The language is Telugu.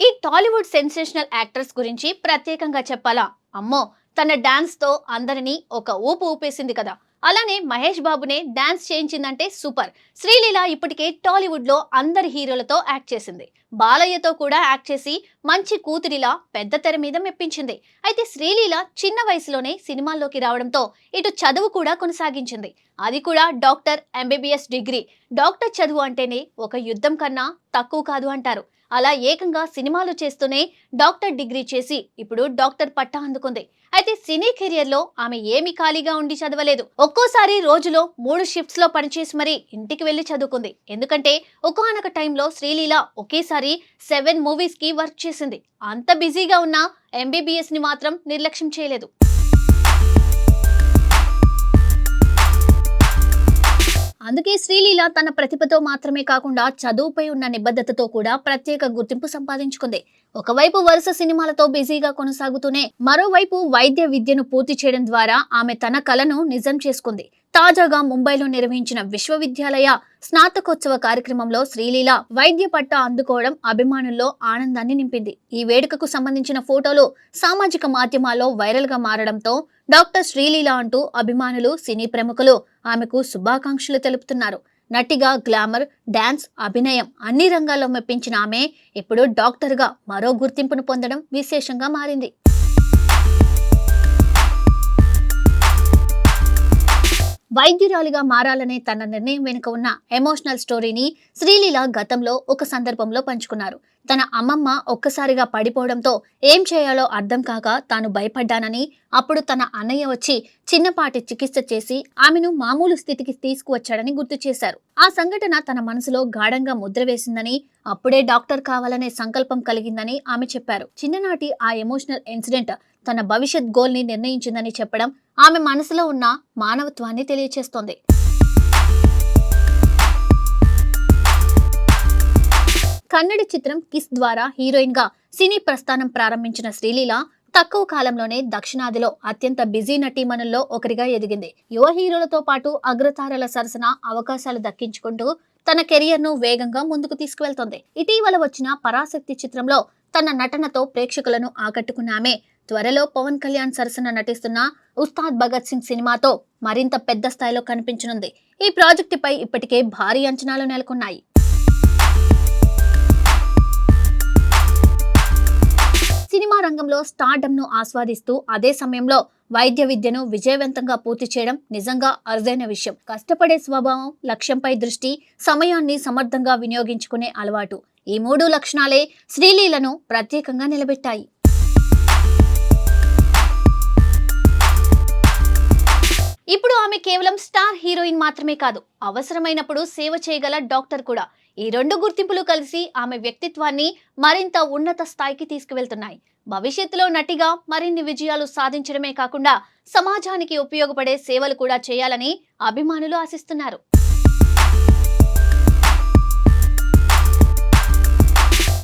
ఈ టాలీవుడ్ సెన్సేషనల్ యాక్ట్రెస్ గురించి ప్రత్యేకంగా చెప్పాలా? అమ్మో తన డాన్స్తో అందరినీ ఒక ఊపు ఊపేసింది కదా. అలానే మహేష్ బాబునే డాన్స్ చేయించిందంటే సూపర్. శ్రీలీల ఇప్పటికే టాలీవుడ్లో అందరి హీరోలతో యాక్ట్ చేసింది. బాలయ్యతో కూడా యాక్ట్ చేసి మంచి కూతురిలా పెద్ద తెర మీద మెప్పించింది. అయితే శ్రీలీల చిన్న వయసులోనే సినిమాల్లోకి రావడంతో ఇటు చదువు కూడా కొనసాగించింది. అది కూడా డాక్టర్ ఎంబీబీఎస్ డిగ్రీ. డాక్టర్ చదువు అంటేనే ఒక యుద్ధం కన్నా తక్కువ కాదు అంటారు. అలా ఏకంగా సినిమాలు చేస్తూనే డాక్టర్ డిగ్రీ చేసి ఇప్పుడు డాక్టర్ పట్టా అందుకుంది. అయితే సినీ కెరియర్లో ఆమె ఏమి ఖాళీగా ఉండి చదవలేదు. ఒక్కోసారి రోజులో మూడు షిఫ్ట్స్లో పనిచేసి మరీ ఇంటికి వెళ్ళి చదువుకుంది. ఎందుకంటే ఒకానొక టైంలో శ్రీలీల ఒకేసారి సెవెన్ మూవీస్కి వర్క్ చేసింది. అంత బిజీగా ఉన్న ఎంబీబీఎస్ని మాత్రం నిర్లక్ష్యం చేయలేదు. అందుకే శ్రీలీల తన ప్రతిభతో మాత్రమే కాకుండా చదువుపై ఉన్న నిబద్ధతతో కూడా ప్రత్యేక గుర్తింపు సంపాదించుకుంది. ఒకవైపు వరుస సినిమాలతో బిజీగా కొనసాగుతూనే మరోవైపు వైద్య విద్యను పూర్తి చేయడం ద్వారా ఆమె తన కలను నిజం చేసుకుంది. తాజాగా ముంబైలో నిర్వహించిన విశ్వవిద్యాలయ స్నాతకోత్సవ కార్యక్రమంలో శ్రీలీల వైద్య పట్టా అందుకోవడం అభిమానుల్లో ఆనందాన్ని నింపింది. ఈ వేడుకకు సంబంధించిన ఫోటోలు సామాజిక మాధ్యమాల్లో వైరల్గా మారడంతో డాక్టర్ శ్రీలీల అంటూ అభిమానులు సినీ ప్రముఖులు ఆమెకు శుభాకాంక్షలు తెలుపుతున్నారు. నటిగా గ్లామర్ డ్యాన్స్ అభినయం అన్ని రంగాల్లో మెప్పించిన ఆమె ఇప్పుడు డాక్టర్గా మరో గుర్తింపును పొందడం విశేషంగా మారింది. వైద్యురాలిగా మారాలనే తన నిర్ణయం వెనుక ఉన్న ఎమోషనల్ స్టోరీని శ్రీలీల గతంలో ఒక సందర్భంలో పంచుకున్నారు. తన అమ్మమ్మ ఒక్కసారిగా పడిపోవడంతో ఏం చేయాలో అర్థం కాక తాను భయపడ్డానని అప్పుడు తన అన్నయ్య వచ్చి చిన్నపాటి చికిత్స చేసి ఆమెను మామూలు స్థితికి తీసుకువచ్చాడని గుర్తు చేశారు. ఆ సంఘటన తన మనసులో గాఢంగా ముద్ర వేసిందని అప్పుడే డాక్టర్ కావాలనే సంకల్పం కలిగిందని ఆమె చెప్పారు. చిన్ననాటి ఆ ఎమోషనల్ ఇన్సిడెంట్ తన భవిష్యత్ గోల్ని నిర్ణయించిందని చెప్పడం ఆమె మనసులో ఉన్న మానవత్వాన్ని తెలియచేస్తోంది. కన్నడ చిత్రం కిస్ ద్వారా హీరోయిన్గా సినీ ప్రస్థానం ప్రారంభించిన శ్రీలీల తక్కువ కాలంలోనే దక్షిణాదిలో అత్యంత బిజీ నటీమణుల్లో ఒకరిగా ఎదిగింది. యువ హీరోలతో పాటు అగ్రతారల సరసన అవకాశాలు దక్కించుకుంటూ తన కెరియర్ను వేగంగా ముందుకు తీసుకువెళ్తోంది. ఇటీవల వచ్చిన పరాశక్తి చిత్రంలో తన నటనతో ప్రేక్షకులను ఆకట్టుకున్న ఆమె త్వరలో పవన్ కళ్యాణ్ సరసన నటిస్తున్న ఉస్తాద్ భగత్ సింగ్ సినిమాతో మరింత పెద్ద స్థాయిలో కనిపించనుంది. ఈ ప్రాజెక్టుపై ఇప్పటికే భారీ అంచనాలు నెలకొన్నాయి. సినిమా రంగంలో స్టార్డమ్ను ఆస్వాదిస్తూ అదే సమయంలో వైద్య విద్యను విజయవంతంగా పూర్తి చేయడం నిజంగా అరుదైన విషయం. కష్టపడే స్వభావం లక్ష్యంపై దృష్టి సమయాన్ని సమర్థంగా వినియోగించుకునే అలవాటు ఈ మూడు లక్షణాలే శ్రీలీలను ప్రత్యేకంగా నిలబెట్టాయి. కేవలం స్టార్ హీరోయిన్ మాత్రమే కాదు అవసరమైనప్పుడు సేవ చేయగల డాక్టర్ కూడా. ఈ రెండు గుర్తింపులు కలిసి ఆమె వ్యక్తిత్వాన్ని మరింత ఉన్నత స్థాయికి తీసుకువెళ్తున్నాయి. భవిష్యత్తులో నటిగా మరిన్ని విజయాలు సాధించడమే కాకుండా సమాజానికి ఉపయోగపడే సేవలు కూడా చేయాలని అభిమానులు ఆశిస్తున్నారు.